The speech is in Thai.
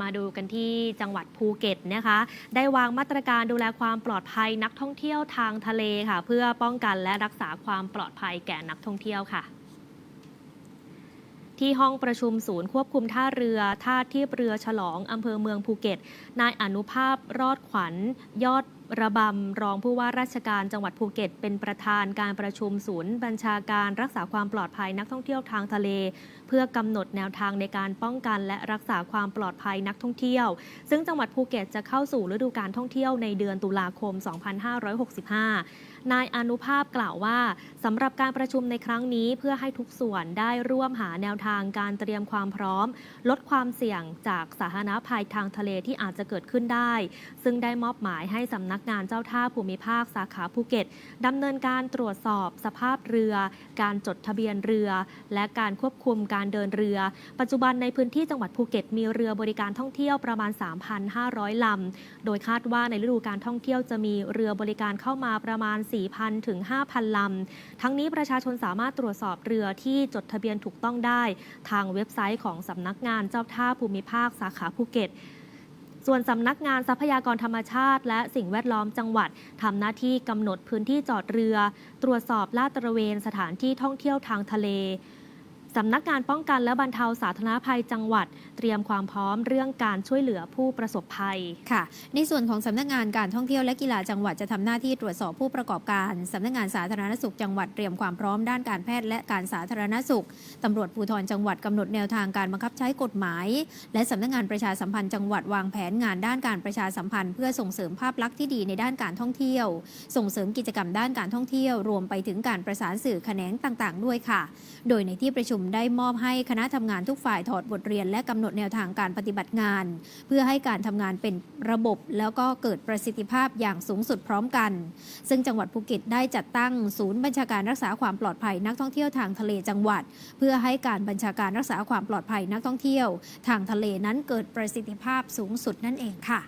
มาดูกันที่จังหวัดภูเก็ตนะคะ ได้วางมาตรการดูแลความปลอดภัยนักท่องเที่ยวทางทะเลค่ะ เพื่อป้องกันและรักษาความปลอดภัยแก่นักท่องเที่ยวค่ะที่ห้องประชุมศูนย์ควบคุมท่าเรือท่าเทียบเรือฉลองอำเภอเมืองภูเก็ต นายอนุภาพรอดขวัญยอด ระบำรองผู้ว่าราชการจังหวัดภูเก็ต เป็นประธานการประชุมศูนย์ บัญชาการรักษาความปลอดภัยนักท่องเที่ยวทางทะเล เพื่อกำหนดแนวทางในการป้องกันและรักษาความปลอดภัยนักท่องเที่ยว ซึ่งจังหวัดภูเก็ตจะเข้าสู่ฤดูการท่องเที่ยวในเดือนตุลาคม 2565 นายอนุภาพกล่าวว่าสำหรับการประชุมในครั้งนี้เพื่อให้ทุกส่วนได้ร่วมหาแนวทางการเตรียมความพร้อม ลดความเสี่ยงจากสาธารณภัยทางทะเลที่อาจจะเกิดขึ้นได้ ซึ่งได้มอบหมายให้สำนักงานเจ้าท่าภูมิภาคสาขาภูเก็ตดำเนินการตรวจสอบสภาพเรือ การจดทะเบียนเรือ และการควบคุมการเดินเรือ ปัจจุบันในพื้นที่จังหวัดภูเก็ตมีเรือบริการท่องเที่ยวประมาณ 3,500 ลำ โดยคาดว่าในฤดูการท่องเที่ยวจะมีเรือบริการเข้ามาประมาณ 4,000 ถึง 5,000 ลำ ทั้งนี้ประชาชนสามารถตรวจสอบเรือที่จดทะเบียนถูกต้องได้ ทางเว็บไซต์ของสำนักงานเจ้าท่าภูมิภาคสาขาภูเก็ต ส่วนสำนักงานทรัพยากรธรรมชาติ และสิ่งแวดล้อมจังหวัดทำหน้าที่กำหนดพื้นที่จอดเรือ ตรวจสอบลาดตระเวนสถานที่ท่องเที่ยวทางทะเล สำนักงานป้องกันและบรรเทาสาธารณภัยจังหวัด เตรียมความพร้อมเรื่องการช่วยเหลือผู้ประสบภัย ค่ะ ในส่วนของสำนักงานการท่องเที่ยวและกีฬาจังหวัดจะทำหน้าที่ตรวจสอบผู้ประกอบการสำนักงานสาธารณสุขจังหวัดเตรียมความพร้อมด้านการแพทย์และการสาธารณสุขตำรวจภูธรจังหวัดกำหนดแนวทางการบังคับใช้กฎหมาย และสำนักงานประชาสัมพันธ์จังหวัดวางแผนงานด้านการประชาสัมพันธ์ เพื่อส่งเสริมภาพลักษณ์ที่ดีในด้านการท่องเที่ยว ส่งเสริมกิจกรรมด้านการท่องเที่ยว รวมไปถึงการประสานสื่อแขนงต่าง ๆ ด้วยค่ะ โดยในที่ประชุมมได้มอบให้คณะทำงานทุกฝ่ายถอดบทเรียน และกำหนดแนวทางการปฏิบัติงาน เพื่อให้การทำงานเป็นระบบ แล้วก็เกิดประสิทธิภาพอย่างสูงสุดพร้อมกัน ซึ่งจังหวัดภูเก็ตได้จัดตั้งศูนย์บัญชาการรักษาความปลอดภัยนักท่องเที่ยวทางทะเลจังหวัด เพื่อให้การบัญชาการรักษาความปลอดภัยนักท่องเที่ยว ทางทะเลนั้นเกิดประสิทธิภาพสูงสุดนั่นเองค่ะ